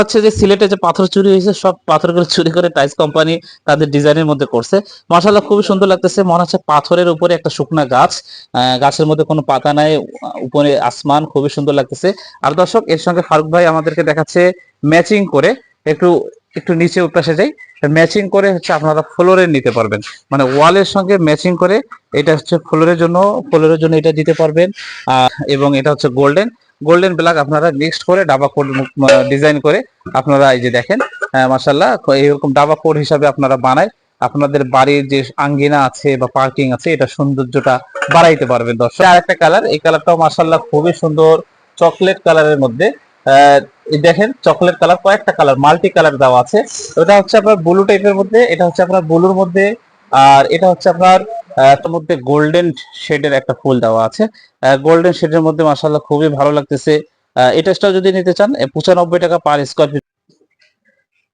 হচ্ছে যে সিলেটে যে পাথর চুরি হয়েছে, সব পাথরগুলো চুরি করে টাইস কোম্পানি তাদের ডিজাইনের মধ্যে করছে। মাশাআল্লাহ, খুবই সুন্দর লাগতেছে। মনে হচ্ছে পাথরের উপরে একটা শুকনা গাছ। গাছের মধ্যে কোনো পাতা নাই উপরে আসমান, খুবই সুন্দর লাগতেছে। আর দর্শক, এর সঙ্গে ফারুক ভাই আমাদেরকে দেখাচ্ছে ম্যাচিং করে। একটু একটু নিচে উঠে যায় ম্যাচিং করে হচ্ছে আপনারা ফ্লোরে নিতে পারবেন। মানে ওয়ালের সঙ্গে ম্যাচিং করে এটা হচ্ছে ফ্লোরের জন্য ফ্লোরের জন্য এটা দিতে পারবেন। এবং এটা হচ্ছে গোল্ডেন গোল্ডেন ব্ল্যাক আপনারা মিক্সড করে ডাবা কোড ডিজাইন করে আপনারা এই যে দেখেন মাসাল্লাহ এরকম ডাবা কোড হিসাবে আপনারা বানায়, আপনাদের বাড়ির যে আঙ্গিনা আছে বা পার্কিং আছে, এটা সৌন্দর্যটা বাড়াইতে পারবেন দর্শক। আর একটা কালার এই কালারটাও মাসাল্লাহ খুবই সুন্দর চকলেট কালারের মধ্যে দেখেন চকলেট কালার কয়েকটা কালার মাল্টি কালার দেওয়া আছে। এটা হচ্ছে আপনার ব্লু টাইপের মধ্যে, এটা হচ্ছে আপনার ব্লুর মধ্যে আর এটা হচ্ছে আপনার তার মধ্যে গোল্ডেন শেডের একটা ফুল দেওয়া আছে। গোল্ডেন শেডের মধ্যে মাসাল্লাহ খুবই ভালো লাগতেছে। এই যদি নিতে চান পঁচানব্বই টাকা পার স্কোয়ার ফিট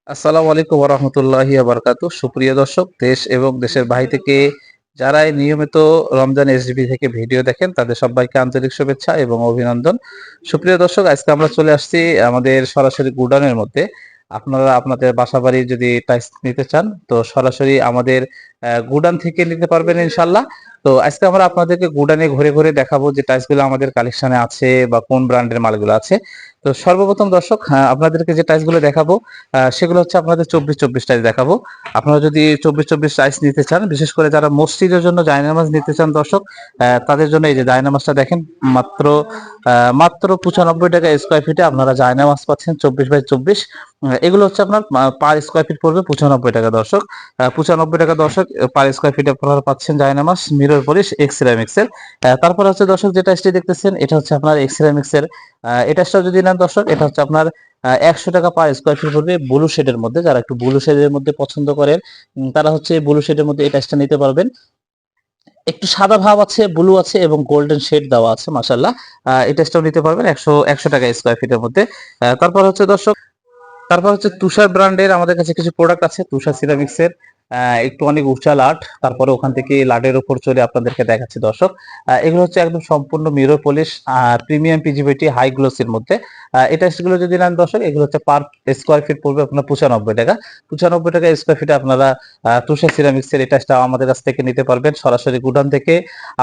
আসসালামু আলাইকুম রহমতুল্লাহি বারকাতু সুপ্রিয় দর্শক, দেশ এবং দেশের বাইরে থেকে যারাই নিয়মিত রমজান এসডিবি থেকে ভিডিও দেখেন, তাদের সবাইকে আন্তরিক শুভেচ্ছা এবং অভিনন্দন। সুপ্রিয় দর্শক, আজকে আমরা চলে আসছি আমাদের সরাসরি গুডানের মধ্যে। আপনারা আপনাদের বাসা বাড়ির যদি টাইস নিতে চান, তো সরাসরি আমাদের গুডান থেকে নিতে পারবেন ইনশাল্লাহ তো আজকে আমরা আপনাদেরকে গুডানে ঘুরে ঘুরে দেখাবো যে টাইসগুলো আমাদের কালেকশনে আছে বা কোন ব্র্যান্ডের মালগুলো আছে। তো সর্বপ্রথম দর্শক আপনাদেরকে যে টাইসগুলো দেখাবো সেগুলো হচ্ছে আপনাদের চব্বিশ চব্বিশ টাইস দেখাবো। আপনারা যদি চব্বিশ চব্বিশ টাইস নিতে চান, বিশেষ করে যারা মসজিদের জন্য জায়নামাজ নিতে চান দর্শক তাদের জন্য এই যে জায়নামাজটা দেখেন, মাত্র মাত্র পঁচানব্বই টাকা স্কোয়ার ফিটে আপনারা জায়নামাজ পাচ্ছেন, চব্বিশ বাই চব্বিশ। এগুলো হচ্ছে আপনার পার স্কোয়ার ফিট পড়বে পঁচানব্বই টাকা দর্শক। পঁচানব্বই টাকা দর্শক পার স্কোয়ার ফিট পাচ্ছেন জায়নামাজ মিরর পলিশ এক্স সিরামিক্সের তারপর হচ্ছে দর্শক দেখতেছেন এটা হচ্ছে আপনার সিরামিক্সের এটা যদি নেন দর্শক এটা হচ্ছে আপনার একশো টাকা স্কোয়ার ফিট ব্লু শেডের মধ্যে। যারা একটু ব্লু শেডের মধ্যে পছন্দ করেন তারা হচ্ছে ব্লু শেডের মধ্যে টাইসটা নিতে পারবেন। একটু সাদা ভাব আছে ব্লু আছে এবং গোল্ডেন শেড দেওয়া আছে মাসাল্লাহ টাইসটাও নিতে পারবেন একশো একশো টাকা স্কোয়ার ফিটের মধ্যে। তারপর হচ্ছে দর্শক তারপর হচ্ছে তুষার ব্র্যান্ডের আমাদের কাছে কিছু প্রোডাক্ট আছে তুষার সিরামিক্স এর। আহ, একটু অনেক উঁচা লাট তারপরে ওখান থেকে লাটের উপর চলে আপনাদেরকে দেখাচ্ছি, দর্শক। এগুলো হচ্ছে একদম সম্পূর্ণ mirror polish premium PGVT high গ্লোসির মধ্যে। এই টাইসগুলো যদি নেন দর্শক এগুলো হচ্ছে পার স্কোয়ার ফিট পড়বে আপনার পঁচানব্বই টাকা। পঁচানব্বই টাকা স্কোয়ার ফিটে আপনারা তুষার সিরামিক্স এর এই টাইসটা আমাদের কাছ থেকে নিতে পারবেন। সরাসরি গুদাম থেকে।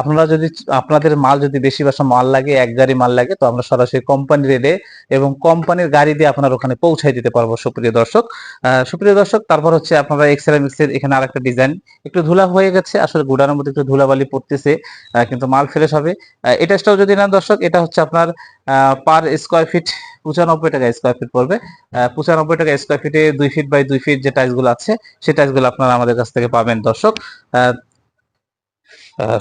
আপনারা যদি আপনাদের মাল যদি বেশি বাসা মাল লাগে এক গাড়ি মাল লাগে তো আমরা সরাসরি কোম্পানি রেটে এবং কোম্পানির গাড়ি দিয়ে আপনার ওখানে পৌঁছাই দিতে পারব সুপ্রিয় দর্শক। সুপ্রিয় দর্শক তারপর হচ্ছে আপনারা এক্সরা মিক্সের এখানে আরেকটা ডিজাইন একটু ধুলা হয়ে গেছে আসলে গুডানোর মধ্যে একটু ধুলাবালি পড়তেছে কিন্তু মাল ফ্রেশ হবে। আহ, যদি নেন দর্শক এটা হচ্ছে আপনার পার স্কোয়ার ফিট পঁচানব্বই টাকা স্কোয়ার ফিট পড়বে। পঁচানব্বই টাকা স্কোয়ার ফিটে দুই ফিট বাই দুই ফিট যে টাইলসগুলো আছে, সেই টাইলসগুলো আপনারা আমাদের কাছ থেকে পাবেন, দর্শক।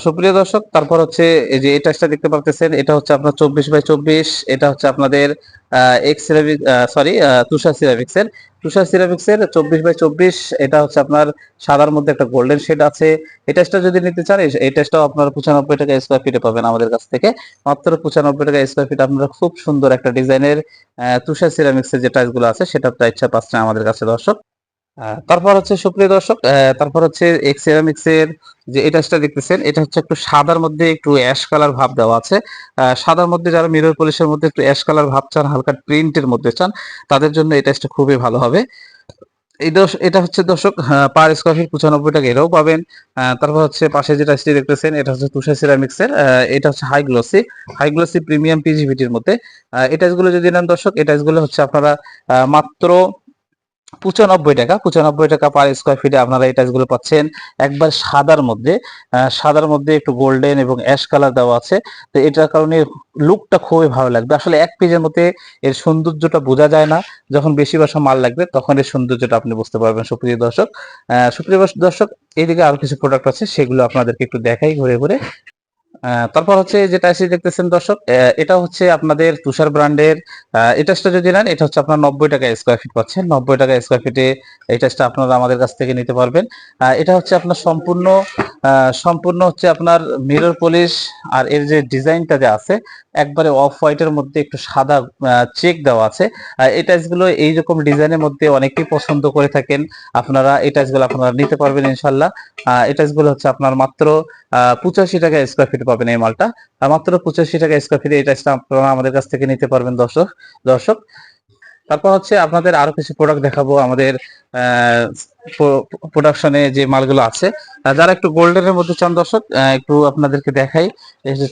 সুপ্রিয় দর্শক, তারপর হচ্ছে এই যে টাইসটা দেখতে পাচ্ছেন এটা হচ্ছে আপনার চব্বিশ বাই চব্বিশ, এটা হচ্ছে আপনাদের X ceramic sorry Tushar ceramics এর তুষার সিরামিক্স এর চব্বিশ বাই চব্বিশ, এটা হচ্ছে আপনার সাদার মধ্যে একটা গোল্ডেন শেড আছে। এই যদি নিতে চান, এই- টেস্টটাও আপনার পঁচানব্বই টাকা স্কোয়ার ফিটে পাবেন আমাদের কাছ থেকে। মাত্র পঁচানব্বই টাকা স্কোয়ার ফিট আপনারা খুব সুন্দর একটা ডিজাইনের তুষার সিরামিক্স এর যে টাইসগুলো আছে, সেটা ইচ্ছা পাচ্ছেন আমাদের কাছে দর্শক। তারপর হচ্ছে সুপ্রিয় দর্শক তারপর হচ্ছে এক্স সিরামিক্স এর যে টাইসটা দেখতেছেন, এটা হচ্ছে একটু সাদার মধ্যে একটু অ্যাশ কালার ভাব দেওয়া আছে। সাদার মধ্যে যারা মিরর পলিশের মধ্যে একটু অ্যাশ কালার ভাব চান, হালকা প্রিন্টের মধ্যে চান, তাদের জন্য এই খুবই ভালো হবে। এই এটা হচ্ছে দর্শক পার স্কোয়ার ফিট পঁচানব্বই টাকা এটাও পাবেন। তারপর হচ্ছে পাশে যেটা টাইসটি দেখতেছেন, এটা হচ্ছে তুষার সিরামিক্স এর এটা হচ্ছে high glossy high glossy premium পিজিভিটির মধ্যে। এই যদি নেন দর্শক, এই হচ্ছে আপনারা মাত্র পঁচানব্বই টাকা পঁচানব্বই টাকা পার স্কোয়ার ফিটে আপনারা এই টাইসগুলো পাচ্ছেন। একবার সাদার মধ্যে সাদার মধ্যে একটু গোল্ডেন এবং অ্যাশ কালার দেওয়া আছে। তো এটার কারণে লুকটা খুবই ভালো লাগবে। আসলে এক পেজের মধ্যে এর সৌন্দর্যটা বোঝা যায় না। যখন বেশি বাসা মাল লাগবে, তখন এর সৌন্দর্যটা আপনি বুঝতে পারবেন, সুপ্রিয় দর্শক। সুপ্রিয় দর্শক এদিকে আরও কিছু প্রোডাক্ট আছে, সেগুলো আপনাদেরকে একটু দেখাই ঘুরে ঘুরে। তারপর হচ্ছে যেটা এসে দেখতেছেন দর্শক এটা হচ্ছে আপনাদের তুষার ব্র্যান্ডের এটা যদি নেন, এটা হচ্ছে আপনার নব্বই টাকা স্কোয়ার ফিট পাচ্ছেন। নব্বই টাকা স্কোয়ার ফিটে এই টাচটা আপনারা আমাদের কাছ থেকে নিতে পারবেন। এটা হচ্ছে আপনার সম্পূর্ণ সম্পূর্ণ হচ্ছে আপনার মিরর পলিশ আর এর যে ডিজাইনটা যে আছে, একবারে অফ হোয়াইটের মধ্যে একটু সাদা চেক দেওয়া আছে। এই টাচগুলো এইরকম ডিজাইনের মধ্যে অনেকেই পছন্দ করে থাকেন। আপনারা টাচগুলো আপনারা নিতে পারবেন ইনশাল্লাহ। এই টাচগুলো হচ্ছে আপনার মাত্র পঁচাশি টাকা স্কোয়ার ফিট পাবেন এই মালটা। আর মাত্র পঁচাশি টাকা স্কোয়ার ফিট এই আপনারা আমাদের কাছ থেকে নিতে পারবেন দর্শক দর্শক। তারপর হচ্ছে আপনাদের আরও কিছু প্রোডাক্ট দেখাবো আমাদের প্রোডাকশনে যে মালগুলো আছে। যারা একটু গোল্ডেনের মধ্যে চান দর্শক একটু আপনাদেরকে দেখাই।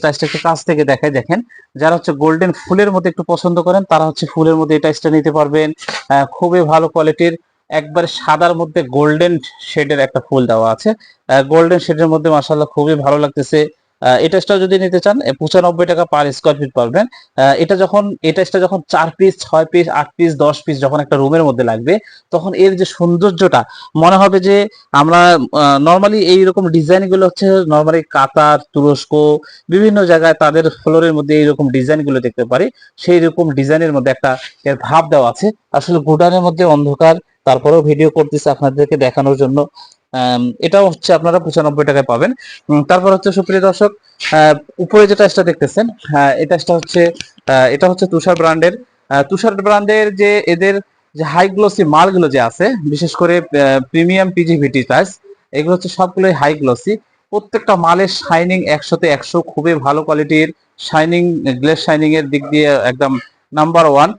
টাইসটা একটু কাছ থেকে দেখাই, দেখেন। যারা হচ্ছে গোল্ডেন ফুলের মধ্যে একটু পছন্দ করেন, তারা হচ্ছে ফুলের মধ্যে এই টাইসটা নিতে পারবেন। খুবই ভালো কোয়ালিটির একবার সাদার মধ্যে গোল্ডেন শেডের একটা ফুল দেওয়া আছে। গোল্ডেন শেডের মধ্যে মাসাল্লাহ খুবই ভালো লাগতেছে। এই টাইসটা যদি নিতে চান পঁচানব্বই টাকা পার স্কোয়ার ফিট পাবেন এটা যখন এই টাইসটা যখন চার পিস ছয় পিস আট পিস দশ পিস যখন একটা রুমের মধ্যে লাগবে, তখন এর যে সৌন্দর্যটা, মনে হবে যে আমরা নর্মালি এইরকম ডিজাইনগুলো হচ্ছে নর্মালি কাতার, তুরস্ক, বিভিন্ন জায়গায় তাদের ফ্লোরের মধ্যে এইরকম ডিজাইনগুলো দেখতে পারি। সেই রকম ডিজাইনের মধ্যে একটা এর ভাব দেওয়া আছে। আসলে গুডানের মধ্যে অন্ধকার, তারপরেও ভিডিও করতেছে আপনাদেরকে দেখানোর জন্য। এটাও হচ্ছে আপনারা পঁচানব্বই টাকায় পাবেন। তারপর হচ্ছে সুপ্রিয় দর্শক উপরে যে টাইসটা দেখতেছেন এই টাইসটা হচ্ছে এটা হচ্ছে তুষার ব্র্যান্ডের তুষার ব্র্যান্ডের যে এদের যে হাই গ্লোসি মালগুলো যে আছে, বিশেষ করে প্রিমিয়াম পিজিভিটি টাইস এগুলো হচ্ছে সবগুলোই হাই গ্লোসি প্রত্যেকটা মালের শাইনিং একশোতে একশো, খুবই ভালো কোয়ালিটির শাইনিং গ্লেস শাইনিং এর দিক দিয়ে একদম নাম্বার ওয়ান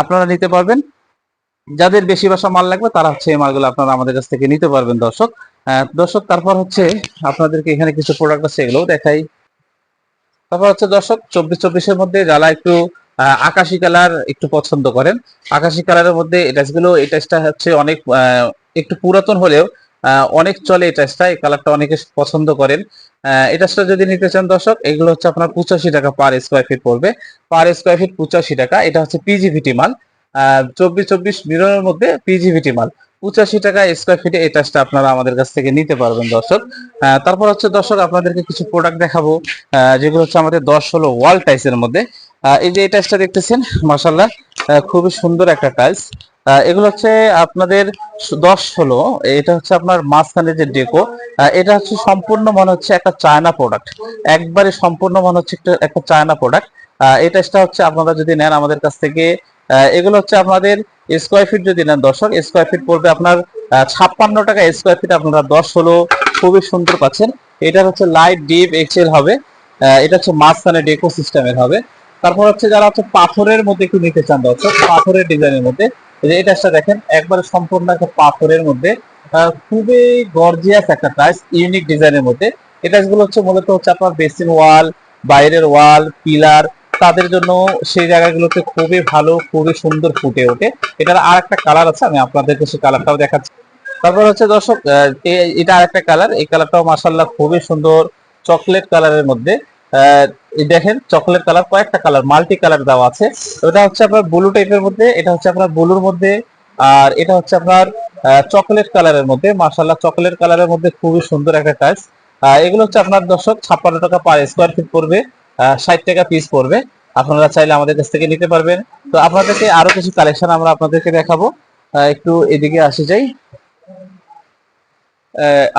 আপনারা নিতে পারবেন। যাদের বেশি বাসা মাল লাগবে, তারা হচ্ছে এই মালগুলো আপনারা আমাদের কাছ থেকে নিতে পারবেন, দর্শক। দর্শক, তারপর হচ্ছে আপনাদেরকে এখানে কিছু প্রোডাক্ট আছে, এগুলোও দেখাই। তারপর হচ্ছে, দর্শক, চব্বিশ চব্বিশের মধ্যে যারা একটু আকাশি কালার একটু পছন্দ করেন, আকাশি কালারের মধ্যে এই টাইসগুলো এই টাইসটা হচ্ছে অনেক একটু পুরাতন হলেও অনেক চলে এই টাইসটা এই কালারটা অনেকে পছন্দ করেন। এই টাইসটা যদি নিতে চান, দর্শক, এগুলো হচ্ছে আপনার পঁচাশি টাকা পার স্কোয়ার ফিট পড়বে। পার স্কোয়ার ফিট পঁচাশি টাকা, এটা হচ্ছে পিজিভিটি মাল। চব্বিশ চব্বিশ মিলিয়নের মধ্যে পিজিভিটি মাল। পঁচাশি টাকা স্কোয়ার ফিটে এই টাচটা আপনারা আমাদের কাছ থেকে নিতে পারবেন দর্শক। তারপর হচ্ছে দর্শক আপনাদেরকে কিছু প্রোডাক্ট দেখাবো যেগুলো হচ্ছে আমাদের দশ হলো ওয়াল টাইসের মধ্যে। এই যে এই টাইসটা দেখতেছেন মাসাল্লাহ খুবই সুন্দর একটা টাইলস এগুলো হচ্ছে আপনাদের দশ হলো, এটা হচ্ছে আপনার মাঝখানে যে ডেকো এটা হচ্ছে সম্পূর্ণ মনে হচ্ছে একটা চায়না প্রোডাক্ট একবারে সম্পূর্ণ মনে হচ্ছে একটা চায়না প্রোডাক্ট এই টাইসটা হচ্ছে আপনারা যদি নেন আমাদের কাছ থেকে এগুলো হচ্ছে আপনাদের স্কোয়ার ফিট যদি নেন দর্শক স্কোয়ার ফিট পড়বে আপনার ছাপ্পান্ন টাকা স্কোয়ার ফিট আপনারা দশ হলো খুবই সুন্দর পাচ্ছেন। এটা হচ্ছে লাইট ডিপ এক্সেল হবে। এটা হচ্ছে মাঝখানে ডেকো সিস্টেমের হবে। তারপর হচ্ছে যারা হচ্ছে পাথরের মধ্যে একটু নিতে চান দর্শক, পাথরের ডিজাইনের মধ্যে যে টাইসটা দেখেন, একবারে সম্পূর্ণ একটা পাথরের মধ্যে খুবই গর্জিয়াস একটা টাইস ইউনিক ডিজাইনের মধ্যে। টাইসগুলো হচ্ছে মূলত হচ্ছে আপনার বেসিন ওয়াল বাইরের ওয়াল পিলার তাদের জন্য সেই জায়গাগুলোতে খুবই ভালো, খুবই সুন্দর ফুটে ওঠে। এটার আর একটা কালার আছে, আমি আপনাদেরকে সেই কালারটাও দেখাচ্ছি। তারপর হচ্ছে দর্শক এটা আর একটা কালার এই কালারটাও মাসাল্লাহ খুবই সুন্দর চকলেট কালারের মধ্যে। দেখেন চকলেট কালার কয়েকটা কালার মাল্টি কালার দেওয়া আছে। এটা হচ্ছে আপনার ব্লু টাইপের মধ্যে, এটা হচ্ছে আপনার ব্লুর মধ্যে, আর এটা হচ্ছে আপনার চকলেট কালারের মধ্যে। মাসাল্লাহ চকলেট কালারের মধ্যে খুবই সুন্দর একটা টাইলস এগুলো হচ্ছে আপনার দর্শক, ছাপ্পান্ন টাকা পার স্কোয়ার ফিট পড়বে। ষাট টাকা পিস পড়বে। আপনারা চাইলে আমাদের কাছ থেকে নিতে পারবেন। তো আপনাদেরকে আরও কিছু কালেকশন আমরা আপনাদেরকে দেখাবো। একটু এদিকে আসে যাই।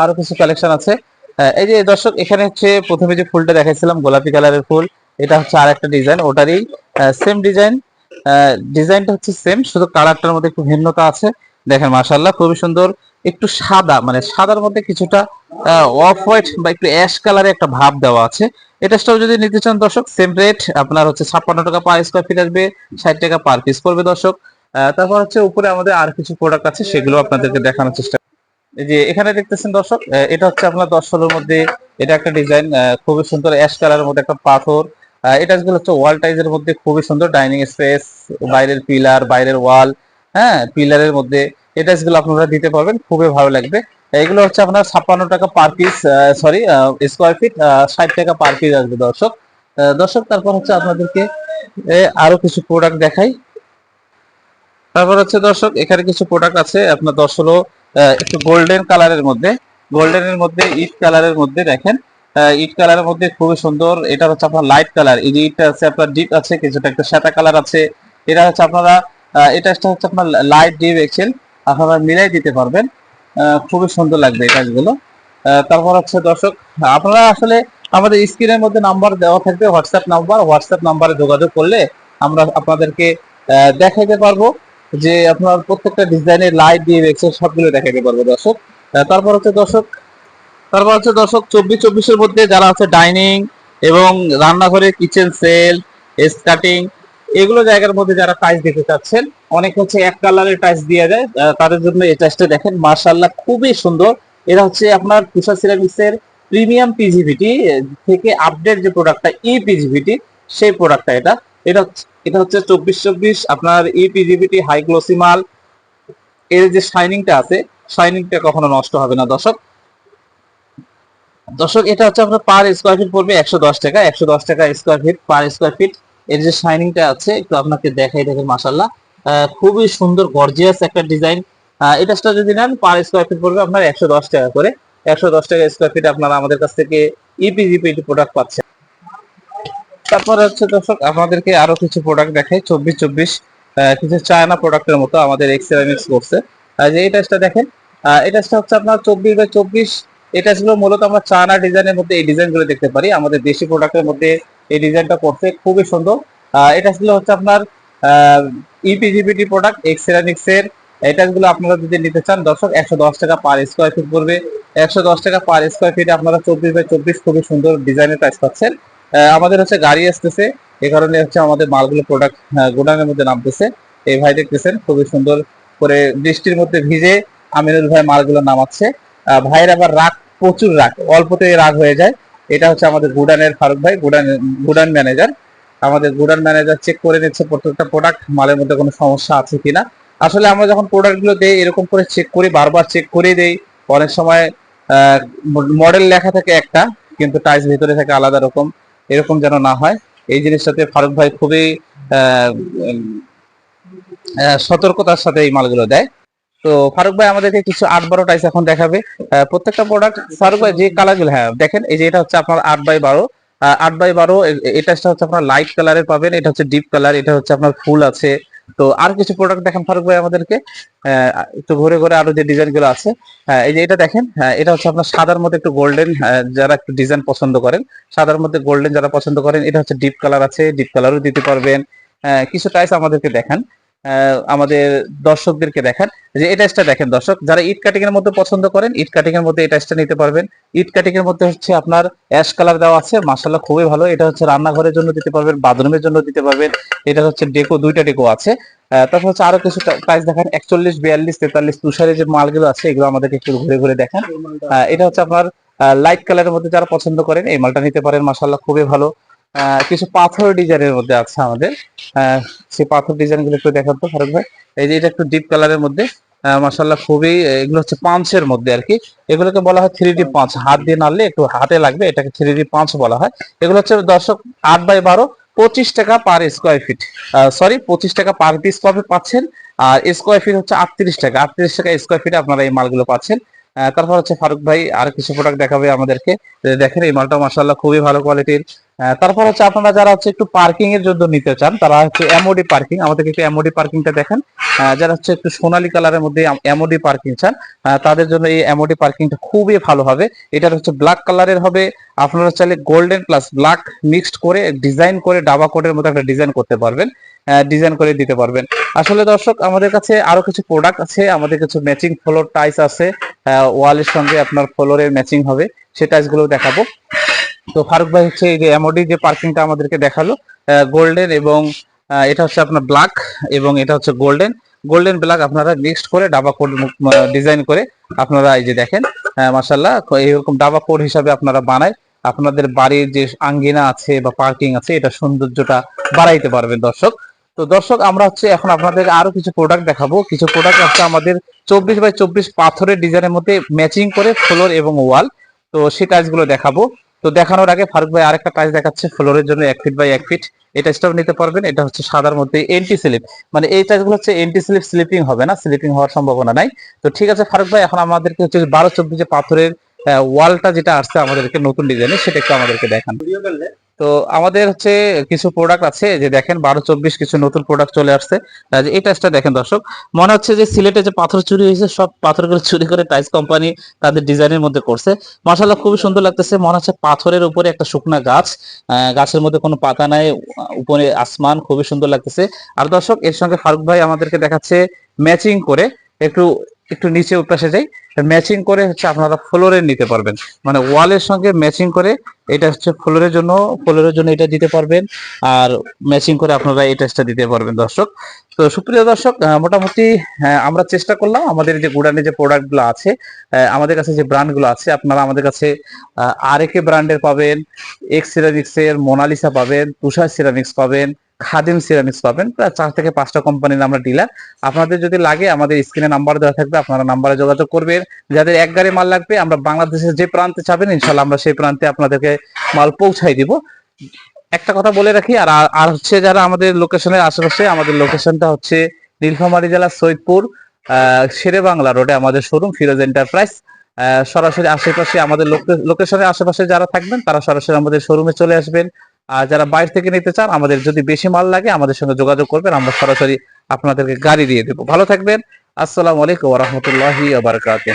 আরও কিছু কালেকশন আছে। এই যে দর্শক, এখানে হচ্ছে প্রথমে যে ফুলটা দেখাইছিলাম, গোলাপি কালারের ফুল, এটা হচ্ছে আর একটা ডিজাইন ওটারই সেম ডিজাইন ডিজাইনটা হচ্ছে সেম শুধু কালারটার মধ্যে একটু ভিন্নতা আছে। দেখেন মাশাল্লাহ খুবই সুন্দর। একটু সাদা মানে সাদার মধ্যে কিছুটা অফ হোয়াইট বা একটু অ্যাশ কালারের একটা ভাব দেওয়া আছে। এটা স্টক যদি নিতে চান দর্শক সেম রেট আপনার হচ্ছে ছাপ্পান্ন টাকা পার স্কোয়ার ফিট আসবে, ষাট টাকা পার পিস পড়বে দর্শক। তারপর হচ্ছে উপরে আমাদের আর কিছু প্রোডাক্ট আছে, সেগুলো আপনাদেরকে দেখানোর চেষ্টা যে এখানে দেখতেছেন দর্শক এটা হচ্ছে আপনার দশ ষোলোর মধ্যে, এটা একটা ডিজাইন খুবই সুন্দর অ্যাশ কালারের মধ্যে একটা পাথর। এটা হচ্ছে ওয়াল টাইজের মধ্যে খুবই সুন্দর ডাইনিং স্পেস বাইরের পিলার বাইরের ওয়াল হ্যাঁ পিলারের মধ্যে। এটা যেগুলো আপনারা দিতে পারবেন, খুবই ভালো লাগবে। এগুলো হচ্ছে আপনার ছাপ্পান্ন টাকা per piece sorry square feet ষাট টাকা পার পিস আসবে দর্শক। দর্শক, তারপর হচ্ছে আপনাদেরকে আরও কিছু প্রোডাক্ট দেখাই। তারপর হচ্ছে দর্শক, এখানে কিছু প্রোডাক্ট আছে আপনার দশ হলো একটু গোল্ডেন কালারের মধ্যে। গোল্ডেনের মধ্যে ইট কালারের মধ্যে দেখেন। ইট কালারের মধ্যে খুবই সুন্দর। এটা হচ্ছে আপনার লাইট কালার এই যে ইটটা আছে, আপনার ডিপ আছে, কিছুটা একটা সাদা কালার আছে। এটা হচ্ছে আপনারা এটা হচ্ছে আপনার লাইট ডিপ এক্সেল আপনারা মিলাই দিতে পারবেন। খুবই সুন্দর লাগবে এই কাজগুলো। তারপর হচ্ছে দর্শক, আপনারা আসলে আমাদের স্ক্রিনের মধ্যে নাম্বার দেওয়া থাকবে হোয়াটসঅ্যাপ নাম্বার হোয়াটসঅ্যাপ নাম্বারে যোগাযোগ করলে আমরা আপনাদেরকে দেখাইতে পারব যে আপনার প্রত্যেকটা ডিজাইনের লাইট দিয়ে এক্সেল সবগুলো দেখাইতে পারব দর্শক। তারপর হচ্ছে দর্শক, তারপর হচ্ছে দর্শক, চব্বিশ চব্বিশের মধ্যে যারা আছে ডাইনিং এবং রান্নাঘরে কিচেন সেল এস কাটিং এগুলো জায়গার মধ্যে যারা টাইলস দিতে চাচ্ছেন অনেক হচ্ছে এক কালারের টাইলস দিয়ে দেয় তাদের জন্য এই টাইলসটা দেখেন মার্শাল্লাহ খুবই সুন্দর। এটা হচ্ছে আপনার তুষার সিরামিক্স এর প্রিমিয়াম পিজিভিটি থেকে আপডেট যে প্রোডাক্টটা ই পিজিভিটি সেই প্রোডাক্টটা এটা। এটা এটা হচ্ছে চব্বিশ চব্বিশ, আপনার ই পিজিভিটি হাই গ্লোসি মাল। এর যে শাইনিংটা আছে শাইনিংটা কখনো নষ্ট হবে না, দর্শক। দর্শক, এটা হচ্ছে আপনার পার স্কোয়ার ফিট পড়বে একশো দশ টাকা, একশো দশ টাকা square feet per square feet এর যে শাইনিংটা আছে, একটু আপনাকে দেখাই দেখেন মাসাল্লাহ খুবই সুন্দর গর্জিয়াস একটা ডিজাইন এটা যদি নেন পার স্কোয়ার ফিট পড়বে আপনার একশো দশ টাকা করে। একশো দশ টাকা স্কোয়ার ফিট আপনারা আমাদের কাছ থেকে E ইপিজিপিটি প্রোডাক্ট পাচ্ছেন। তারপরে হচ্ছে দর্শক আপনাদেরকে আরও কিছু প্রোডাক্ট দেখাই। চব্বিশ চব্বিশ কিছু চায়না প্রোডাক্টের মতো আমাদের এক্সেরামিক্স করছে। যে এই টাচটা দেখেন এই টাচটা হচ্ছে আপনার চব্বিশ বাই চব্বিশ। এই টাচগুলো মূলত আমরা চায়না ডিজাইনের মধ্যে এই ডিজাইনগুলো দেখতে পারি। আমাদের দেশি প্রোডাক্টের মধ্যে এই ডিজাইনটা করছে খুবই সুন্দর। এই টাচগুলো হচ্ছে আপনার E ইপিজিবিটি প্রোডাক্ট এক্সেরামিক্স এর এই টাচগুলো আপনারা যদি নিতে চান, দর্শক, একশো দশ টাকা পার স্কোয়ার ফিট পড়বে। একশো দশ টাকা পার স্কোয়ার ফিট আপনারা চব্বিশ বাই চব্বিশ খুবই সুন্দর ডিজাইনের টাচ পাচ্ছেন। আমাদের হচ্ছে গাড়ি আসতেছে। এই কারণে হচ্ছে আমাদের মালগুলো প্রোডাক্ট গোডাউনের মধ্যে নামতেছে। এই ভাই দেখতেছেন, খুবই সুন্দর করে বৃষ্টির মধ্যে ভিজে আমিনুল ভাই মালগুলো নামাচ্ছে। ভাইয়ের আবার রাগ, প্রচুর রাগ অল্পতে রাগ হয়ে যায়। এটা হচ্ছে আমাদের গুডানের ফারুক ভাই গুডান গুডান ম্যানেজার আমাদের গুডান ম্যানেজার চেক করে নিচ্ছে প্রত্যেকটা প্রোডাক্ট মালের মধ্যে কোনো সমস্যা আছে কিনা। আসলে আমরা যখন প্রোডাক্টগুলো দেই, এরকম করে চেক করি, বারবার চেক করে দেই। অনেক সময় মডেল লেখা থাকে একটা, কিন্তু টাইস ভিতরে থাকে আলাদা রকম। এরকম যেন না হয়। এই জিনিসটাতে ফারুক ভাই খুবই সতর্কতার সাথে এই মালগুলো দেয়। তো ফারুক ভাই আমাদেরকে কিছু আট বারো টাইস এখন দেখাবে। প্রত্যেকটা প্রোডাক্ট ফারুক ভাই যে কালারগুলো হ্যাঁ দেখেন, এই যে এটা হচ্ছে আপনার আট বাই বারো। আট বাই বারো এটা হচ্ছে আপনার লাইট কালারের পাবেন এটা হচ্ছে ডিপ কালার এটা হচ্ছে আপনার ফুল আছে। তো আর কিছু প্রোডাক্ট দেখেন ফারুক ভাই আমাদেরকে। একটু ঘুরে ঘুরে আরও যে ডিজাইনগুলো আছে। হ্যাঁ, এই যে এটা দেখেন হ্যাঁ, এটা হচ্ছে আপনার সাদার মধ্যে একটু গোল্ডেন যারা একটু ডিজাইন পছন্দ করেন সাদার মধ্যে গোল্ডেন যারা পছন্দ করেন এটা হচ্ছে ডিপ কালার আছে ডিপ কালারও দিতে পারবেন। কিছু টাইস আমাদেরকে দেখান। আমাদের দর্শকদেরকে দেখান যে টাইসটা দেখেন দর্শক, যারা ইট কাটিং এর মধ্যে পছন্দ করেন ইট কাটিং এর মধ্যে টাইসটা নিতে পারবেন। ইট কাটিং এর মধ্যে হচ্ছে আপনার অ্যাশ কালার দেওয়া আছে মাসাল্লাহ খুবই ভালো। এটা হচ্ছে রান্নাঘরের জন্য দিতে পারবেন, বাথরুমের জন্য দিতে পারবেন। এটা হচ্ছে ডেকো, দুইটা ডেকো আছে। তারপর হচ্ছে আরও কিছু প্রাইস দেখান, একচল্লিশ, বিয়াল্লিশ, তেতাল্লিশ, তুষারের যে মালগুলো আছে, এগুলো আমাদেরকে একটু ঘুরে ঘুরে দেখান। এটা হচ্ছে আপনার লাইট কালারের মধ্যে যারা পছন্দ করেন, এই মালটা নিতে পারেন মাসাল্লাহ খুবই ভালো। কিছু পাথর ডিজাইনের মধ্যে আছে আমাদের। সেই পাথর ডিজাইনগুলো একটু দেখান তো, ফারুক ভাই। এই যে এটা একটু ডিপ কালারের মধ্যে মাসাল্লাহ খুবই, এগুলো হচ্ছে পাঁচের মধ্যে আর কি। এগুলোকে বলা হয় থ্রি ডি পাঁচ। হাত দিয়ে নাড়লে একটু হাতে লাগবে, এটাকে থ্রি ডি পাঁচ বলা হয়। এগুলো হচ্ছে, দর্শক, আট বাই বারো, পঁচিশ টাকা পার স্কোয়ার ফিট সরি পঁচিশ টাকা পার পিস কবে পাচ্ছেন? আর স্কোয়ার ফিট হচ্ছে আটত্রিশ টাকা। আটত্রিশ টাকা স্কোয়ার ফিটে আপনারা এই মালগুলো পাচ্ছেন। তারপর হচ্ছে ফারুক ভাই, আর কিছু প্রোডাক্ট দেখাবে আমাদেরকে। দেখেন এই মালটা মাসাল্লাহ খুবই ভালো কোয়ালিটির তারপর হচ্ছে আপনারা যারা হচ্ছে একটু পার্কিং এর জন্য নিতে চান, তারা হচ্ছে এমওডি পার্কিং আমাদেরকে একটু এমওডি পার্কিংটা দেখেন। যারা হচ্ছে একটু সোনালী কালারের মধ্যে এমওডি পার্কিং চান তাদের জন্য এই এমওডি পার্কিংটা খুবই ভালো হবে। এটা হচ্ছে ব্ল্যাক কালারের হবে। আপনারা চাইলে গোল্ডেন প্লাস ব্ল্যাক মিক্সড করে ডিজাইন করে ডাবা কোডের মতো একটা ডিজাইন করতে পারবেন। ডিজাইন করে দিতে পারবেন। আসলে দর্শক, আমাদের কাছে আরও কিছু প্রোডাক্ট আছে, আমাদের কিছু ম্যাচিং ফ্লোর টাইস আছে। ওয়ালের সঙ্গে আপনার ফ্লোরের ম্যাচিং হবে। সেই টাইসগুলো দেখাবো। তো ফারুক ভাই হচ্ছে এই যে এমওডি যে পার্কিংটা আমাদেরকে দেখাল গোল্ডেন এবং এটা হচ্ছে আপনার ব্ল্যাক এবং এটা হচ্ছে গোল্ডেন গোল্ডেন ব্ল্যাক আপনারা মিক্সড করে ডাবা কোড ডিজাইন করে আপনারা এই যে দেখেন মাসাল্লাহ এরকম ডাবা কোড হিসাবে আপনারা বানায় আপনাদের বাড়ির যে আঙ্গিনা আছে বা পার্কিং আছে, এটা সৌন্দর্যটা বাড়াইতে পারবেন দর্শক। তো দর্শক, আমরা হচ্ছে এখন আপনাদের আরও কিছু প্রোডাক্ট দেখাবো। কিছু প্রোডাক্ট আছে আমাদের চব্বিশ বাই চব্বিশ পাথরের ডিজাইনের মধ্যে ম্যাচিং করে ফ্লোর এবং ওয়াল তো সেই কাজগুলো দেখাবো। তো দেখানোর আগে ফারুক ভাই আরেকটা টাইলস দেখাচ্ছে, ফ্লোরের জন্য এক ফিট বাই এক ফিট। এটা স্টোভ নিতে পারবেন, এটা হচ্ছে সাদার মধ্যে এন্টি স্লিপ মানে এই টাইলসগুলো হচ্ছে এন্টি স্লিপ স্লিপিং হবে না স্লিপিং হওয়ার সম্ভাবনা নাই। তো ঠিক আছে ফারুক ভাই, এখন আমাদেরকে হচ্ছে বারো চব্বিশে পাথরের ওয়ালটা যেটা আসছে আমাদেরকে নতুন ডিজাইনে সেটা একটু আমাদেরকে দেখান। তো আমাদের হচ্ছে কিছু প্রোডাক্ট আছে, যে দেখেন বারো চব্বিশ কিছু নতুন প্রোডাক্ট চলে আসছে। এই টাইসটা দেখেন দর্শক, মনে হচ্ছে যে সিলেটে যে পাথর চুরি হয়েছে, সব পাথরগুলো চুরি করে টাইস কোম্পানি তাদের ডিজাইনের মধ্যে করছে। মাসাল্লাহ খুবই সুন্দর লাগতেছে। মনে হচ্ছে পাথরের উপরে একটা শুকনা গাছ গাছের মধ্যে কোনো পাতা নাই উপরে আসমান, খুবই সুন্দর লাগতেছে। আর দর্শক, এর সঙ্গে ফারুক ভাই আমাদেরকে দেখাচ্ছে ম্যাচিং করে। একটু একটু নিচে ওই পাশে যাই ম্যাচিং করে হচ্ছে আপনারা ফ্লোরের নিতে পারবেন। মানে ওয়ালের সঙ্গে ম্যাচিং করে এটা হচ্ছে ফ্লোরের জন্য ফ্লোরের জন্য এটা দিতে পারবেন, আর ম্যাচিং করে আপনারা এই টাচটা দিতে পারবেন দর্শক। তো সুপ্রিয় দর্শক মোটামুটি আমরা চেষ্টা করলাম আমাদের যে গুডানে যে প্রোডাক্টগুলো আছে আমাদের কাছে যে ব্র্যান্ডগুলো আছে, আপনারা আমাদের কাছে আর আরেকে ব্র্যান্ডের পাবেন এক্স সিরামিক্সের মোনালিসা পাবেন, তুষার সিরামিক্স পাবেন খাদিম সিরামিক্স পাবেন। প্রায় চার থেকে পাঁচটা কোম্পানির আমরা ডিলার। আপনাদের যদি লাগে, আমাদের স্ক্রিনে নাম্বার দেওয়া থাকবে, আপনারা নাম্বারে যোগাযোগ করবেন। যাদের এক গাড়ি মাল লাগবে, আমরা বাংলাদেশের যে প্রান্তে চাবেন, ইনশাল্লাহ আমরা সেই প্রান্তে আপনাদেরকে মাল পৌঁছাই দিব। একটা কথা বলে রাখি, আর আর হচ্ছে যারা আমাদের লোকেশনের আশেপাশে, আমাদের লোকেশনটা হচ্ছে নীলফামারী জেলার সৈয়দপুর শেরে বাংলা রোডে আমাদের শোরুম, ফিরোজ এন্টারপ্রাইজ। সরাসরি আশেপাশে আমাদের লোকেশনের আশেপাশে যারা থাকবেন, তারা সরাসরি আমাদের শোরুমে চলে আসবেন। আর যারা বাইরে থেকে নিতে চান, আমাদের যদি বেশি মাল লাগে, আমাদের সঙ্গে যোগাযোগ করবেন, আমরা সরাসরি আপনাদেরকে গাড়ি দিয়ে দেবো। ভালো থাকবেন। আসসালামু আলাইকুম রহমতুল্লাহি আবরকাত